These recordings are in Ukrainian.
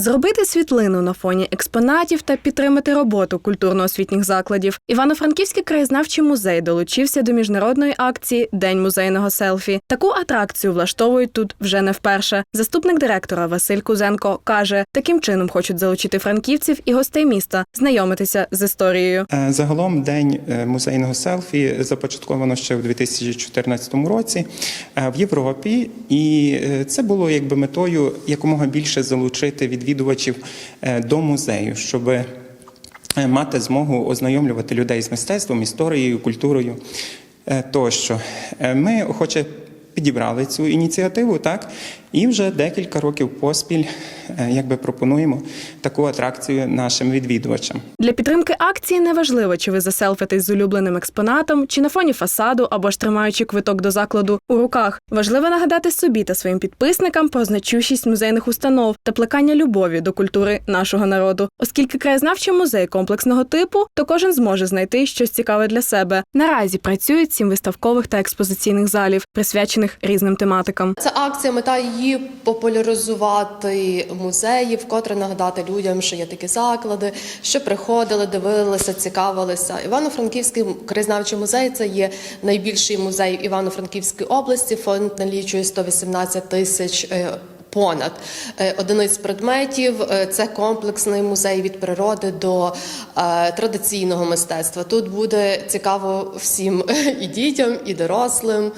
Зробити світлину на фоні експонатів та підтримати роботу культурно-освітніх закладів. Івано-Франківський краєзнавчий музей долучився до міжнародної акції День музейного селфі. Таку атракцію влаштовують тут вже не вперше. Заступник директора Василь Кузенко каже, таким чином хочуть залучити франківців і гостей міста знайомитися з історією. Е, Загалом день е, музейного селфі започатковано ще у 2014 році е, в Європі, і це було якби метою якомога більше залучити відвідувачів е, до музею, щоб е, мати змогу ознайомлювати людей з мистецтвом, історією, культурою е, тощо. Ми охоче підібрали цю ініціативу, так і вже декілька років поспіль е, якби пропонуємо таку атракцію нашим відвідувачам. Для підтримки акції неважливо, чи ви заселфитесь з улюбленим експонатом, чи на фоні фасаду, або ж тримаючи квиток до закладу у руках. Важливо нагадати собі та своїм підписникам про значущість музейних установ та плекання любові до культури нашого народу, оскільки краєзнавчий музей комплексного типу, то кожен зможе знайти щось цікаве для себе. Наразі працюють сім виставкових та експозиційних залів, присвячених різним тематикам. Це акція, мета її популяризувати музеї, вкотре нагадати людям, що є такі заклади, що приходили, дивилися, цікавилися. Івано-Франківський краєзнавчий музей це є найбільший музей Івано-Франківської області. Фонд налічує 118 тисяч. е, Понад е, одиниць предметів Е, це комплексний музей від природи до традиційного мистецтва. Тут буде цікаво всім і дітям, і дорослим.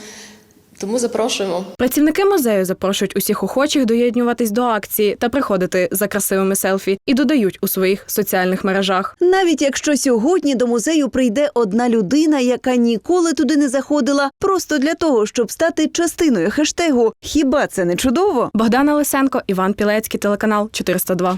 Тому запрошуємо. Працівники музею запрошують усіх охочих доєднуватись до акції та приходити за красивими селфі і додають у своїх соціальних мережах. Навіть якщо сьогодні до музею прийде одна людина, яка ніколи туди не заходила, просто для того, щоб стати частиною хештегу, хіба це не чудово? Богдана Лисенко, Іван Пілецький, телеканал 402.